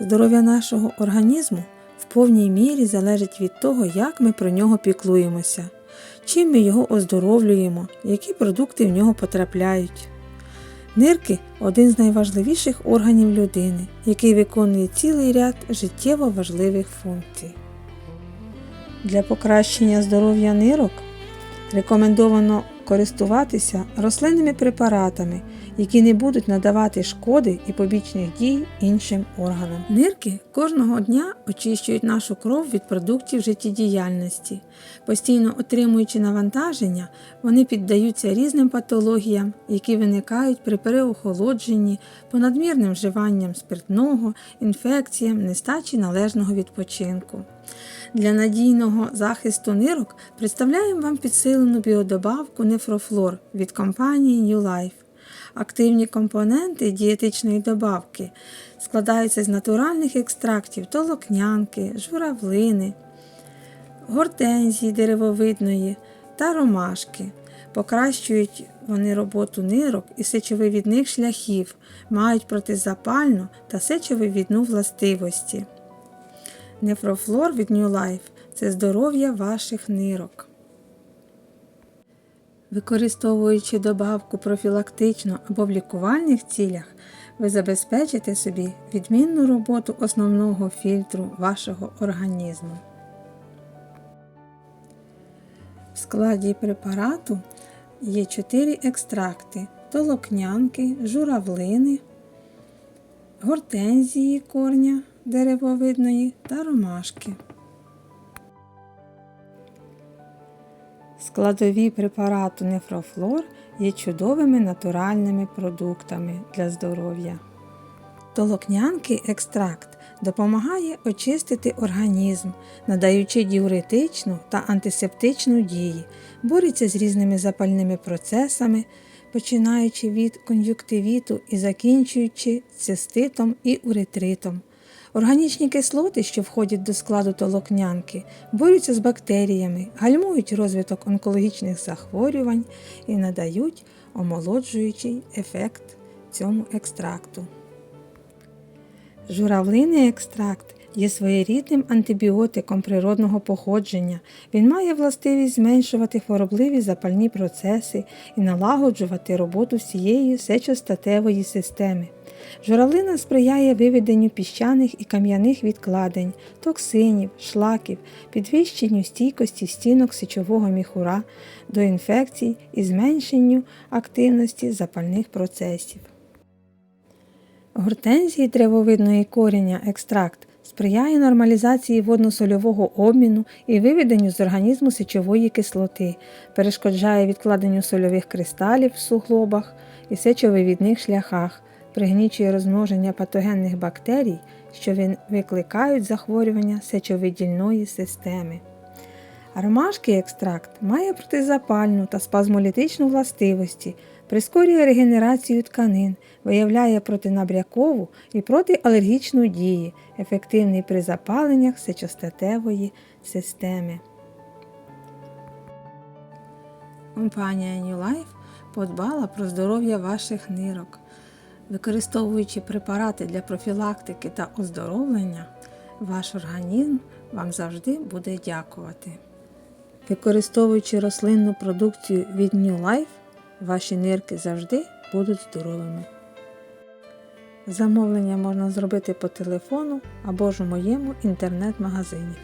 Здоров'я нашого організму в повній мірі залежить від того, як ми про нього піклуємося, чим ми його оздоровлюємо, які продукти в нього потрапляють. Нирки один з найважливіших органів людини, який виконує цілий ряд життєво важливих функцій. Для покращення здоров'я нирок рекомендовано користуватися рослинними препаратами, які не будуть надавати шкоди і побічних дій іншим органам. Нирки кожного дня очищують нашу кров від продуктів життєдіяльності. Постійно отримуючи навантаження, вони піддаються різним патологіям, які виникають при переохолодженні, понадмірним вживанням спиртного, інфекціям, нестачі належного відпочинку. Для надійного захисту нирок представляємо вам підсилену біодобавку Нефрофлор від компанії New Life. Активні компоненти дієтичної добавки складаються з натуральних екстрактів толокнянки, журавлини, гортензії деревовидної та ромашки. Покращують вони роботу нирок і сечовивідних шляхів, мають протизапальну та сечовивідну властивості. Нефрофлор від New Life це здоров'я ваших нирок. Використовуючи добавку профілактично або в лікувальних цілях, ви забезпечите собі відмінну роботу основного фільтру вашого організму. В складі препарату є 4 екстракти толокнянки, журавлини, гортензії корня деревовидної та ромашки. Складові препарату Нефрофлор є чудовими натуральними продуктами для здоров'я. Толокнянки екстракт допомагає очистити організм, надаючи діуретичну та антисептичну дії, бореться з різними запальними процесами, починаючи від кон'юктивіту і закінчуючи циститом і уретритом. Органічні кислоти, що входять до складу толокнянки, борються з бактеріями, гальмують розвиток онкологічних захворювань і надають омолоджуючий ефект цьому екстракту. Журавлиний екстракт є своєрідним антибіотиком природного походження. Він має властивість зменшувати хворобливі запальні процеси і налагоджувати роботу всієї сечостатевої системи. Журавлина сприяє виведенню піщаних і кам'яних відкладень, токсинів, шлаків, підвищенню стійкості стінок сечового міхура до інфекцій і зменшенню активності запальних процесів. Гортензії древовидної коріння екстракт сприяє нормалізації водно-сольового обміну і виведенню з організму сечової кислоти, перешкоджає відкладенню сольових кристалів в суглобах і сечовивідних шляхах, пригнічує розмноження патогенних бактерій, що викликають захворювання сечовидільної системи. Ромашки екстракт має протизапальну та спазмолітичну властивості, прискорює регенерацію тканин, виявляє протинабрякову і протиалергічну дії, ефективний при запаленнях сечостатевої системи. Компанія New Life подбала про здоров'я ваших нирок. Використовуючи препарати для профілактики та оздоровлення, ваш організм вам завжди буде дякувати. Використовуючи рослинну продукцію від New Life, ваші нирки завжди будуть здоровими. Замовлення можна зробити по телефону або ж у моєму інтернет-магазині.